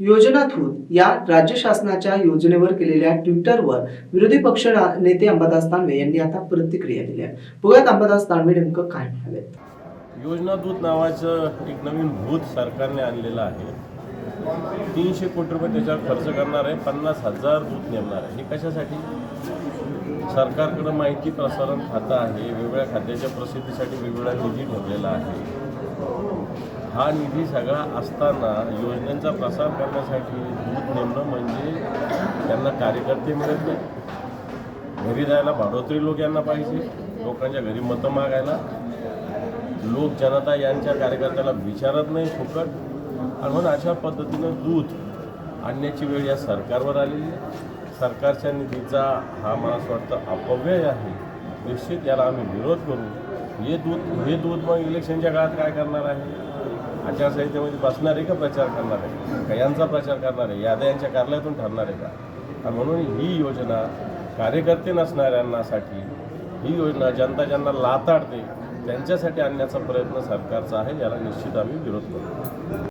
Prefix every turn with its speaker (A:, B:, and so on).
A: योजनाथूत या राज्य शासनाच्या योजनेवर केलेल्या ट्विटरवर विरोधी पक्ष नेते अंबादास दानवे यांनी आता प्रतिक्रिया दिल्या. बघूयात अंबादास दानवे नेमकं काय म्हणाले
B: योजना दूत नावाचं एक नवीन भूत सरकारने आणलेलं आहे. तीनशे कोटी रुपये त्याच्यावर खर्च करणार आहे पन्नास हजार दूत नेमणार आहे. हे कशासाठी? सरकारकडं माहिती प्रसारण खातं आहे वेगवेगळ्या खात्याच्या प्रसिद्धीसाठी वेगवेगळा निधी ठेवलेला आहे. हा निधी सगळा असताना योजनेचा प्रसार करण्यासाठी दूध नेमणं म्हणजे त्यांना कार्यकर्ते मिळत नाही. घरी जायला भाडोत्री लोक यांना पाहिजे लोकांच्या घरी मतं मागायला. लोक जनता यांच्या कार्यकर्त्याला विचारत नाही फुकट. आणि म्हणून अशा पद्धतीनं दूध आणण्याची वेळ या सरकारवर आलेली आहे. सरकारच्या निधीचा हा मला असं वाटतं अपव्यय आहे. निश्चित याला आम्ही विरोध करू. हे दूध हे दूध मग इलेक्शनच्या काळात काय करणार आहे? आचारसंहितेमध्ये बसणार आहे का प्रचार करणार आहे? का यांचा प्रचार करणार आहे? याद्या यांच्या कार्यालयातून ठरणार आहे का? म्हणून ही योजना कार्यकर्ते नसणाऱ्यांनासाठी ही योजना जनता ज्यांना लाताडते त्यांच्यासाठी आणण्याचा प्रयत्न सरकारचा आहे याला निश्चित आम्ही विरोध करतो